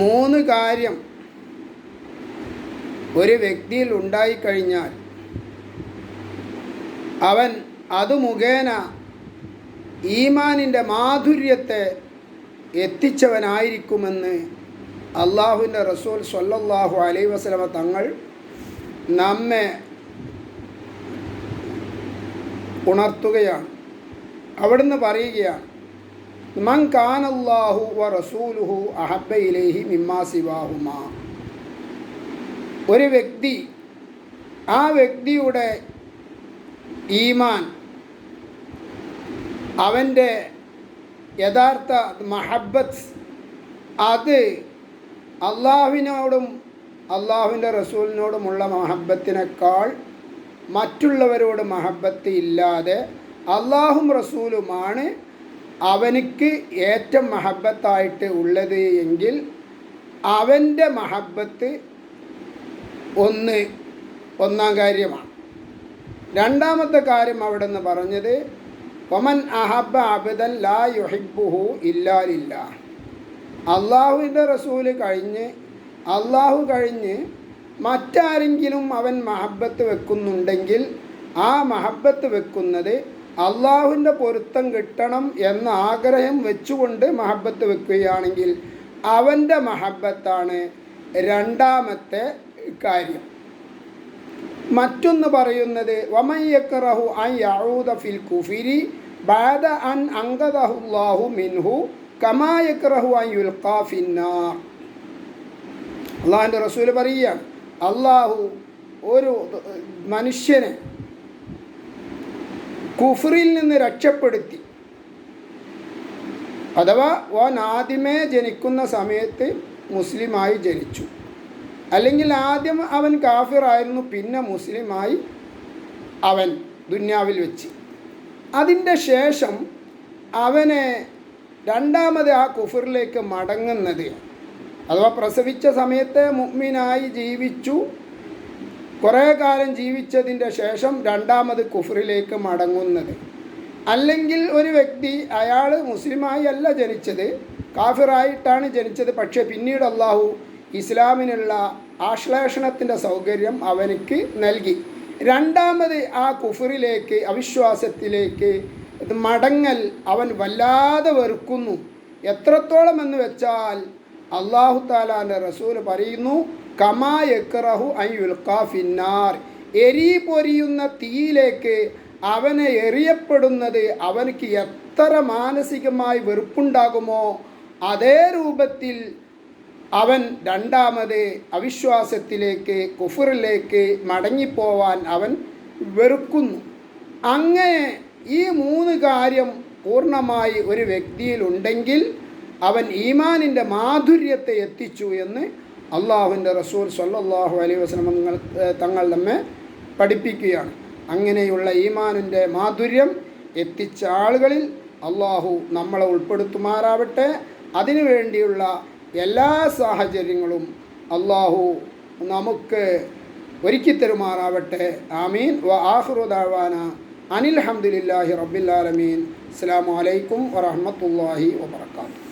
മൂന്ന് കാര്യം ഒരു വ്യക്തിയിൽ ഉണ്ടായിക്കഴിഞ്ഞാൽ അവൻ അത് മുഖേന ഈമാനിന്റെ മാധുര്യത്തെ എത്തിച്ചവനായിരിക്കുമെന്ന് അള്ളാഹുവിന്റെ റസൂൽ സൊല്ലാഹു അലൈ വസ്ലമ തങ്ങൾ നമ്മെ ഉണർത്തുകയാണ്. അവിടുന്ന് പറയുകയാണ് വ റസൂലുഹു മിമ്മാ ഒരു വ്യക്തി ആ വ്യക്തിയുടെ ഈമാൻ അവന്റെ യഥാർത്ഥ മഹബത്ത് അത് അള്ളാഹുവിനോടും അള്ളാഹുവിന്റെ റസൂലിനോടുമുള്ള മഹബത്തിനേക്കാൾ മറ്റുള്ളവരോട് മഹബത്ത് ഇല്ലാതെ അള്ളാഹും റസൂലുമാണ് അവനിക്ക് ഏറ്റവും മഹബത്തായിട്ട് ഉള്ളത് എങ്കിൽ അവന്റെ മഹബത്ത് ഒന്ന് ഒന്നാം കാര്യമാണ്. രണ്ടാമത്തെ കാര്യം അവിടെ നിന്ന് പറഞ്ഞത് ഒമൻ അഹബ അബിദൻ ലാ യുഹിബുഹു ഇല്ലാലില്ല അള്ളാഹുവിന്റെ റസൂൽ കഴിഞ്ഞ് അള്ളാഹു കഴിഞ്ഞ് മറ്റാരെങ്കിലും അവൻ മഹബത്ത് വെക്കുന്നുണ്ടെങ്കിൽ ആ മഹബത്ത് വെക്കുന്നത് അള്ളാഹുവിന്റെ പൊരുത്തം കിട്ടണം എന്ന ആഗ്രഹം വെച്ചുകൊണ്ട് മഹബത്ത് വെക്കുകയാണെങ്കിൽ അവന്റെ മഹബത്താണ് രണ്ടാമത്തെ കാര്യം. മറ്റൊന്ന് പറയുന്നത് വമയ്യക്കറഹു അൻ യഹൂദ ഫിൽ കുഫിരി ബാദ അൻ അങ്കദഹുല്ലാഹു മിൻഹു കമായക്കറഹു അൻ യുൽഖാ അള്ളാഹുന്റെ റസൂൽ പറയുകയാണ് അള്ളാഹു ഒരു മനുഷ്യനെ കുഫറിൽ നിന്ന് രക്ഷപ്പെടുത്തി. അഥവാ ഓൻ ആദ്യമേ ജനിക്കുന്ന സമയത്ത് മുസ്ലിമായി ജനിച്ചു. അല്ലെങ്കിൽ ആദ്യം അവൻ കാഫിറായിരുന്നു പിന്നെ മുസ്ലിമായി അവൻ ദുന്യാവിൽ വെച്ച്. അതിന്റെ ശേഷം അവനെ രണ്ടാമത് ആ കുഫറിലേക്ക് മടങ്ങുന്നത്. അഥവാ പ്രസവിച്ച സമയത്തെ മുഗ്മിനായി ജീവിച്ചു. കുറേ കാലം ജീവിച്ചതിന്റെ ശേഷം രണ്ടാമത് കുഫറിലേക്ക് മടങ്ങുന്നത്. അല്ലെങ്കിൽ ഒരു വ്യക്തി അയാൾ മുസ്ലിമായി അല്ല ജനിച്ചത് കാഫിറായിട്ടാണ് ജനിച്ചത്. പക്ഷേ പിന്നീട് അള്ളാഹു ഇസ്ലാമിനുള്ള ആശ്ലേഷണത്തിന്റെ സൗകര്യം അവനക്ക് നൽകി. രണ്ടാമത് ആ കുഫറിലേക്ക് അവിശ്വാസത്തിലേക്ക് മടങ്ങൽ അവൻ വല്ലാതെ വെറുക്കുന്നു. എത്രത്തോളം എന്ന് വെച്ചാൽ അള്ളാഹു താലാന്റെ റസൂൽ പറയുന്നു കമാ യക്റഹു ഐ ഉൽക്കാ ഫിന്നാർ. എരി പൊരിയുന്ന തീയിലേക്ക് അവനെ എറിയപ്പെടുന്നത് അവനക്ക് എത്ര മാനസികമായി വെറുപ്പുണ്ടാകുമോ അതേ രൂപത്തിൽ അവൻ രണ്ടാമത് അവിശ്വാസത്തിലേക്ക് കുഫറിലേക്ക് മടങ്ങിപ്പോവാൻ അവൻ വെറുക്കുന്നു. അങ്ങനെ ഈ മൂന്ന് കാര്യം പൂർണമായി ഒരു വ്യക്തിയിലുണ്ടെങ്കിൽ അവൻ ഈമാനിന്റെ മാധുര്യത്തെ എത്തിച്ചു എന്ന് അള്ളാഹുവിന്റെ റസൂൽ സല്ലാഹു അലൈഹി വസല്ലം തങ്ങൾ തങ്ങൾ നമ്മെ പഠിപ്പിക്കുകയാണ്. അങ്ങനെയുള്ള ഈമാനിന്റെ മാധുര്യം എത്തിച്ച ആളുകളിൽ അള്ളാഹു നമ്മളെ ഉൾപ്പെടുത്തുമാറാവട്ടെ. അതിനുവേണ്ടിയുള്ള എല്ലാ സാഹചര്യങ്ങളും അള്ളാഹു നമുക്ക് ഒരുക്കി തരുമാറാവട്ടെ. ആമീൻ. വ ആഹ്റുദാവാന അനിൽ ഹംദുലില്ലാഹി റബ്ബിൽ ആലമീൻ. അസ്സാം വലൈക്കും വറഹമത്തല്ലാഹി വബർക്കാത്തു